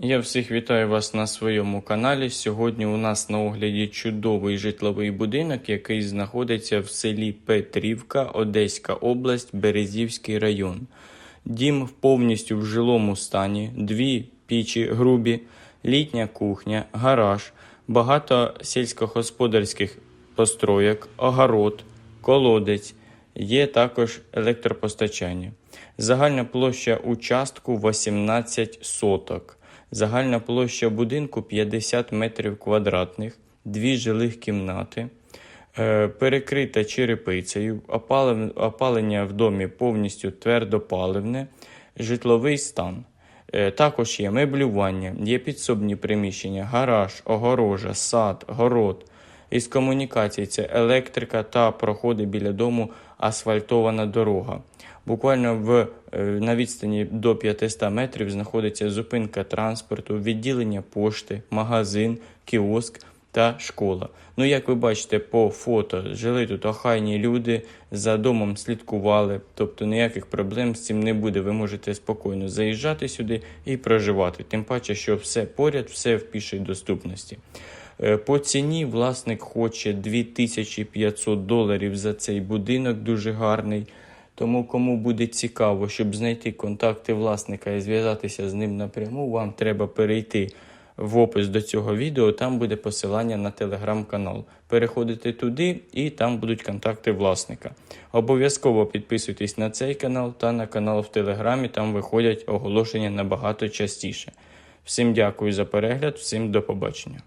Я всіх вітаю вас на своєму каналі. Сьогодні у нас на огляді чудовий житловий будинок, який знаходиться в селі Петрівка, Одеська область, Березівський район. Дім повністю в жилому стані, дві пічі грубі, літня кухня, гараж, багато сільськогосподарських построєк, огород, колодець. Є також електропостачання. Загальна площа участку 18 соток. Загальна площа будинку 50 метрів квадратних, дві жилих кімнати, е, перекрита черепицею, опалення в домі повністю твердопаливне, житловий стан. Е, Також є меблювання, є підсобні приміщення, гараж, огорожа, сад, город. Із комунікацій це електрика та проходи біля дому асфальтована дорога. Буквально в, е, на відстані до 500 метрів знаходиться зупинка транспорту, відділення пошти, магазин, кіоск та школа. Ну, як ви бачите по фото, жили тут охайні люди, за домом слідкували, тобто ніяких проблем з цим не буде. Ви можете спокійно заїжджати сюди і проживати. Тим паче, що все поряд, все в пішій доступності. Е, По ціні власник хоче 2500 доларів за цей будинок, дуже гарний. Тому кому буде цікаво, щоб знайти контакти власника і зв'язатися з ним напряму, вам треба перейти в опис до цього відео. Там буде посилання на телеграм-канал. Переходите туди і там будуть контакти власника. Обов'язково підписуйтесь на цей канал та на канал в Телеграмі. Там виходять оголошення набагато частіше. Всім дякую за перегляд, всім до побачення.